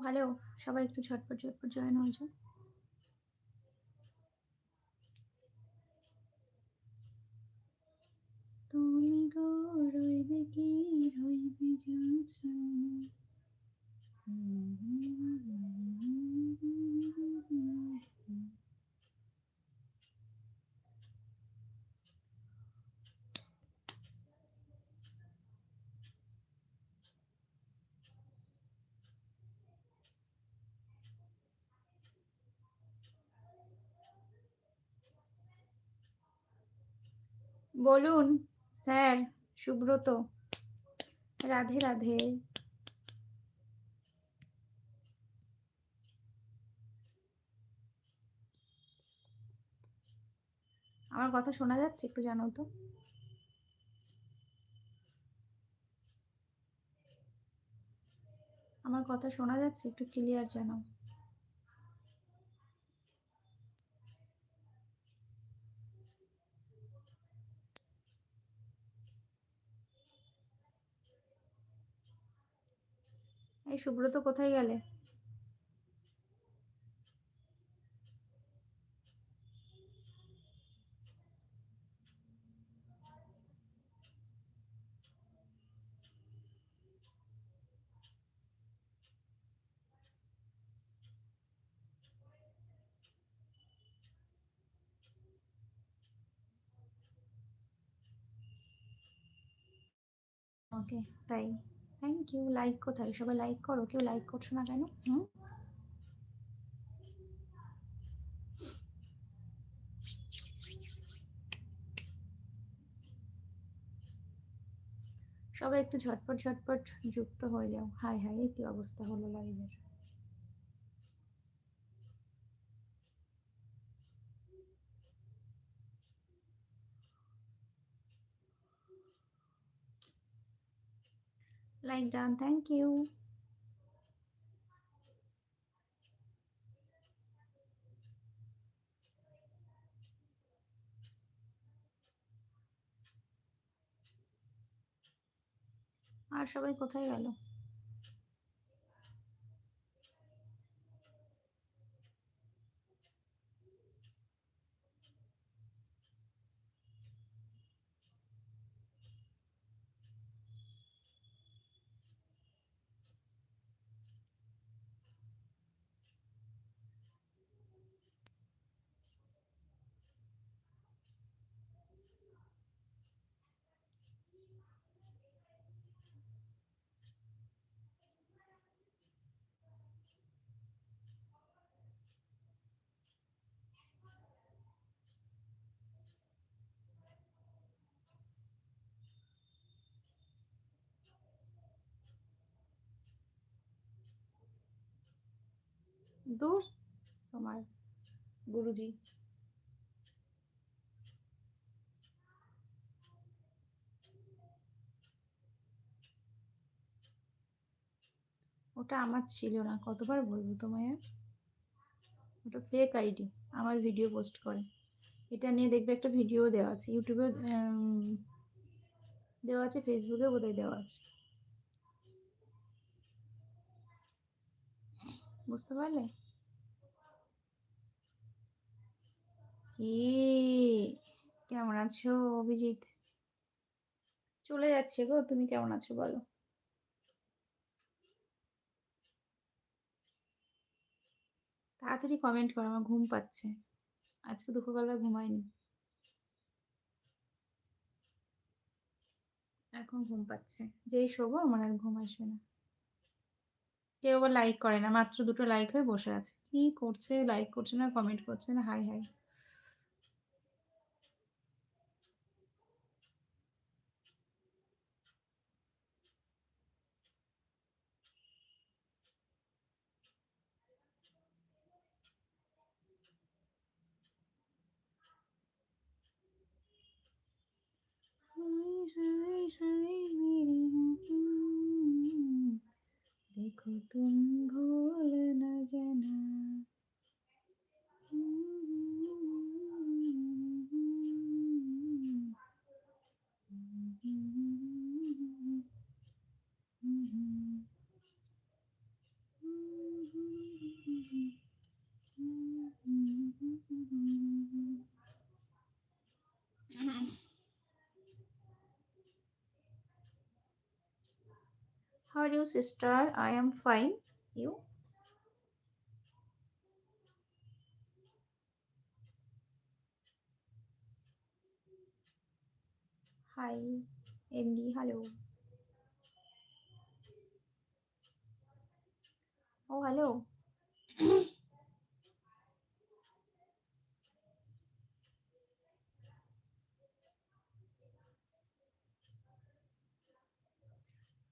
Hello সবাই একটু ঝটপট ঝটপট জয়েন হয়ে যায় তুমি গো রইবে কি? রইবে যাচ্ছ বলুন, স্যার, সুব্রত। রাধে রাধে। আমার কথা শোনা যাচ্ছে একটু জানো তো? আমার কথা শোনা যাচ্ছে একটু ক্লিয়ার জানাও এই সুব্রত কোথায় গেলে? ওকে তাই। থ্যাংক ইউ লাইক কোথায়? সবাই লাইক করো। কেউ লাইক করছ না কেন? হুম? সবাই একটু ঝটপট ঝটপট যুক্ত হয়ে যাও। হাই হাই, এই কি অবস্থা হলো লাইভের লাইক ডান থ্যাংক ইউ আর সবাই কোথায় গেল? দূর তোমার গুরুজি। ওটা আমার ছিল না, কতবার বলব তোমায়? ওটা ফেক আইডি আমার ভিডিও পোস্ট করে। এটা নিয়ে দেখবে একটা ভিডিও দেওয়া আছে, ইউটিউবে দেওয়া আছে ফেসবুকে বোধহয় দেওয়া আছে। বুঝতে পারলে কেমন আছো অভিজিৎ চলে যাচ্ছে গো তুমি কেমন আছো বলো তাড়াতাড়ি কমেন্ট করো, আমার ঘুম পাচ্ছে। আজকে দুপুরবেলা ঘুমাইনি। এখন ঘুম পাচ্ছে। যেই শোবো, আমার আর ঘুম আসবে না। কেউ আবার লাইক করে না। মাত্র দুটো লাইক হয়ে বসে আছে। কি করছে? লাইক করছে না কমেন্ট করছে না হাই হাই तुम भूल न जाना are You, sister? I am fine. You? Hi, MD. Hello. Oh, hello.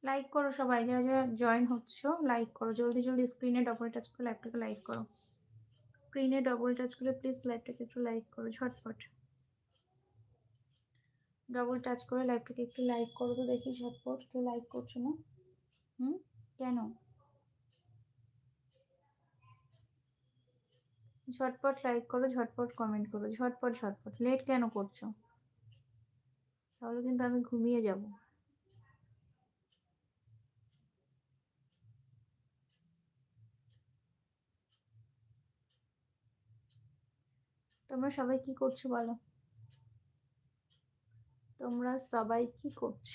Like করো সবাই, যারা যারা জয়েন হচ্ছ লাইক করো। জলদি জলদি স্ক্রিনে ডবল টাচ করে ল্যাপটপে লাইক করো। স্ক্রিনে ডবল টাচ করে প্লিজ ল্যাপটপে একটু লাইক করো, ঝটপট। ডবল টাচ করে ল্যাপটপে একটু লাইক করো তো দেখি, ঝটপট। কেউ লাইক করছ না? হুম? কেন? ঝটপট লাইক করো, ঝটপট কমেন্ট করো। ঝটপট ঝটপট। লেট কেন করছ? তাহলে কিন্তু আমি ঘুমিয়ে যাব। তোমরা সবাই কি করছ বলো? তোমরা সবাই কি করছ?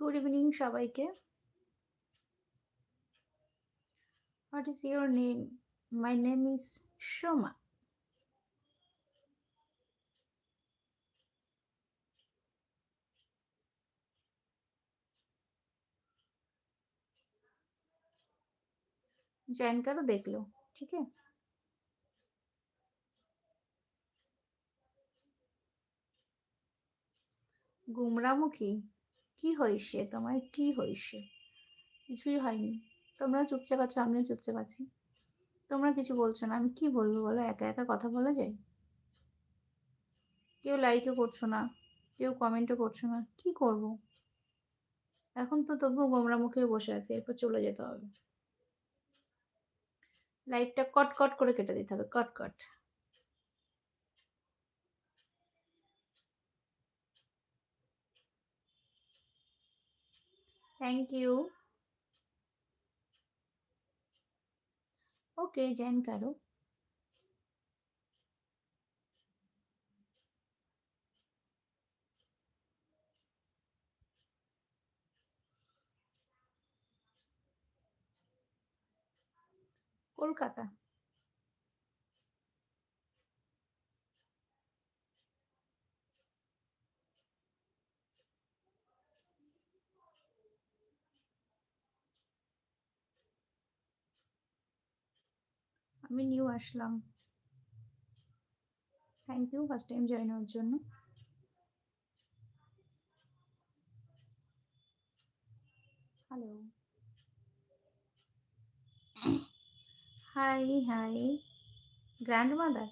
গুড ইভিনিং সবাইকে what is your name my name is Soma join करो देख लो ठीक है গুমরামুখী কি হয়েছে? তোমার কি হয়েছে? কিছুই হয়নি। তোমরা চুপচাপ আছো, আমিও চুপচাপ আছি। তোমরা কিছু বলছো না, আমি কি বলব বলো? একা একা কথা বলা যায়? কেউ লাইকও করছ না, কেউ কমেন্টও করছ না, কি করব? এখন তো তবুও গোমরা মুখে বসে আছে, এরপর চলে যেতে হবে। লাইটটা কট কট করে কেটে দিতে হবে cut cut thank you okay join করো কলকাতা আমি new Aslam. Thank you first time join হওয়ার জন্য। Hello hi hi grandmother,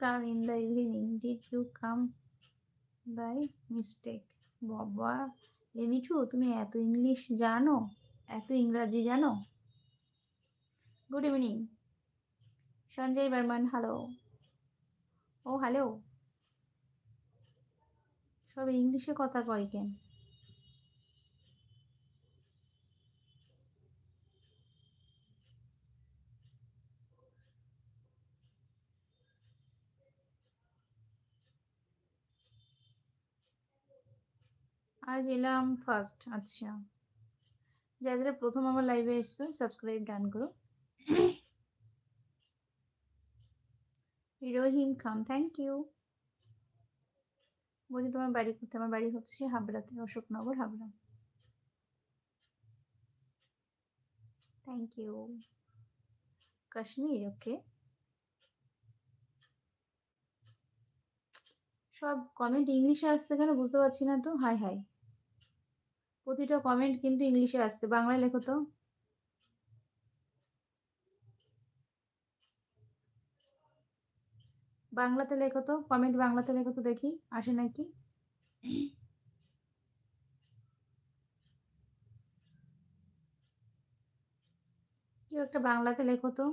come in the evening. Did you come by mistake বাবা, এ তুমি এত ইংলিশ জানো? এত ইংরাজি জানো? Good evening Sanjay Barman hello ও হ্যালো সব ইংলিশে কথা কয় কেন? আজ এলাম ফার্স্ট আচ্ছা। যারা যারা প্রথম আমার লাইভে এসছো সাবস্ক্রাইব ডান করো। রহিম খান থ্যাংক ইউ বলছি তোমার বাড়ি কোথায়? আমার বাড়ি হচ্ছে হাবড়াতে, Ashoknagar, Habra. Thank you Kashmir okay সব কমেন্ট ইংলিশে আসছে কেন বুঝতে পারছি না তো? হাই হাই প্রতিটা কমেন্ট কিন্তু ইংলিশে আসছে, বাংলায় লেখো তো। বাংলাতে লেখো তো কমেন্ট বাংলাতে লেখো তো দেখি, আসে নাকি? কেউ একটা বাংলাতে লেখো তো।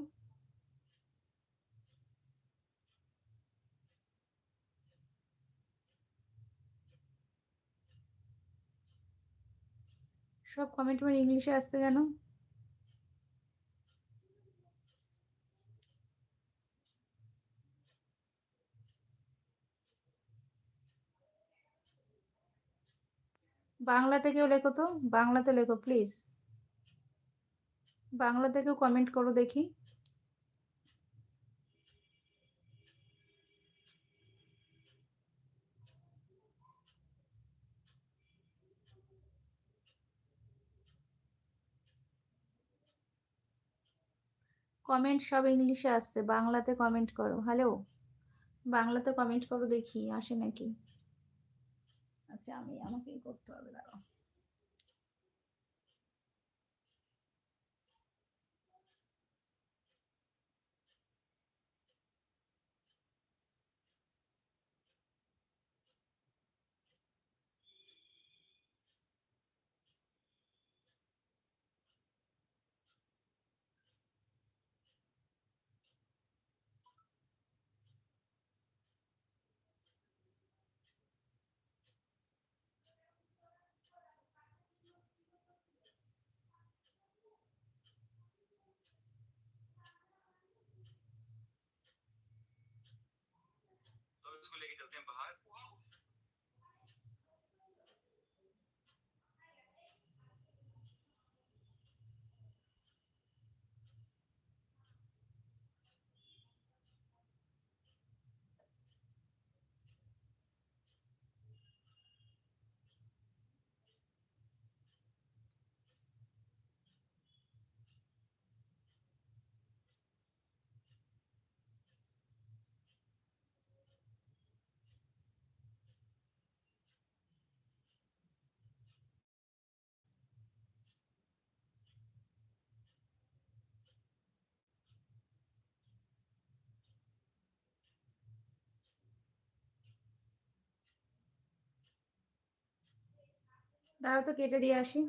সব কমেন্ট আমার ইংলিশে আসছে কেন? বাংলাতে কেউ লেখো তো, বাংলাতে লেখো প্লিজ বাংলাতে কেউ কমেন্ট করো দেখি। কমেন্ট সব ইংলিশে আসছে, বাংলাতে কমেন্ট করো হ্যালো বাংলাতে কমেন্ট করো দেখি, আসে নাকি? আচ্ছা আমি আমাকেই করতে হবে দাঁড়াও। इसको लेके चलते हैं बाहर। দাঁড়াও তো কেটে দিয়ে আসি।